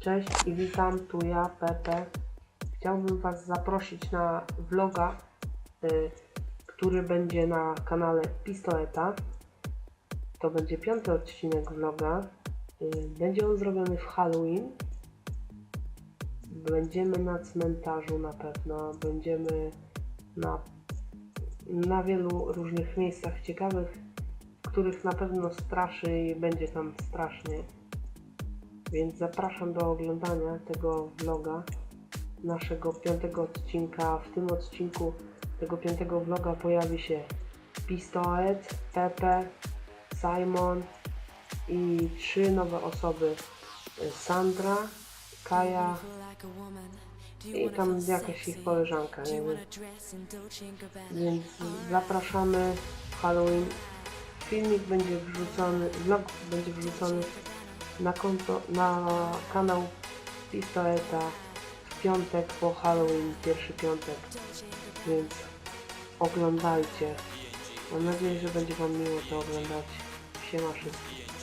Cześć i witam, tu ja, Pepe. Chciałbym Was zaprosić na vloga, y, który będzie na kanale Pistoleta. To będzie piąty odcinek vloga. Y, będzie on zrobiony w Halloween. Będziemy na cmentarzu na pewno, będziemy na, na wielu różnych miejscach ciekawych, w których na pewno straszy i będzie tam strasznie. Więc zapraszam do oglądania tego vloga, naszego piątego odcinka. W tym odcinku tego piątego vloga pojawi się Pistolet, Pepe, Simon i trzy nowe osoby. Sandra, Kaja i tam jakaś ich koleżanka, nie wiem. Więc zapraszamy w Halloween. Filmik będzie wrzucony, vlog będzie wrzucony na konto, na kanał Pistoleta w piątek po Halloween, pierwszy piątek. Więc oglądajcie. Mam nadzieję, że będzie Wam miło to oglądać. Siema wszystkim.